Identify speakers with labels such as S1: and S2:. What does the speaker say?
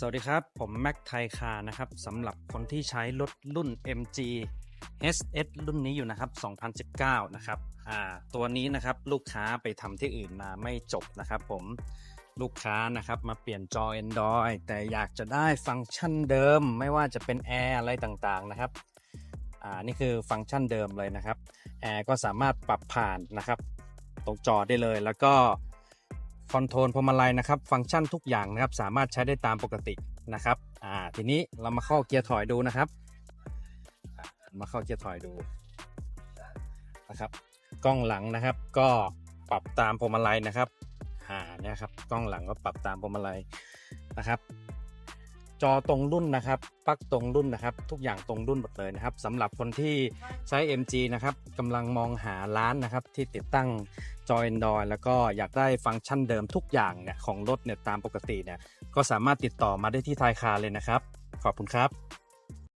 S1: สวัสดีครับ ผมแม็กไทยคาร์นะครับสำหรับคนที่ใช้รถรุ่น MG SS รุ่นนี้อยู่นะครับ 2019 นะครับอ่าตัวนี้นะครับลูกค้าไปทำที่อื่นมาไม่จบนะครับ ผมลูกค้านะครับมาเปลี่ยนจอ Android แต่อยากจะได้ฟังก์ชันเดิม ไม่ว่าจะเป็นแอร์อะไรต่างๆนะครับอ่านี่คือฟังก์ชันเดิมเลยนะครับแอร์ก็สามารถปรับผ่านนะครับตรงจอได้เลยแล้วก็ คอนโทรลพวงมาลัยนะครับ ฟังก์ชันทุกอย่างนะครับ สามารถใช้ได้ตามปกตินะครับอ่าทีนี้เรามาเข้าเกียร์ถอยดูนะครับ มาเข้าเกียร์ถอยดูนะครับ กล้องหลังนะครับ ก็ปรับตามพวงมาลัยนะครับอ่าเนี่ยครับกล้องหลังก็ปรับตามพวงมาลัยนะครับ จอตรงรุ่นนะครับปลั๊กตรงรุ่นนะครับ ทุกอย่างตรงรุ่นหมดเลยนะครับสำหรับคนที่ใช้ MG นะครับกำลังมองหาร้านนะครับที่ติดตั้งจอ Android แล้วก็อยากได้ฟังก์ชันเดิมทุกอย่างเนี่ยของรถเนี่ยตามปกติเนี่ยก็สามารถติดต่อมาได้ที่ไทยคาร์เลยนะครับ ขอบคุณครับ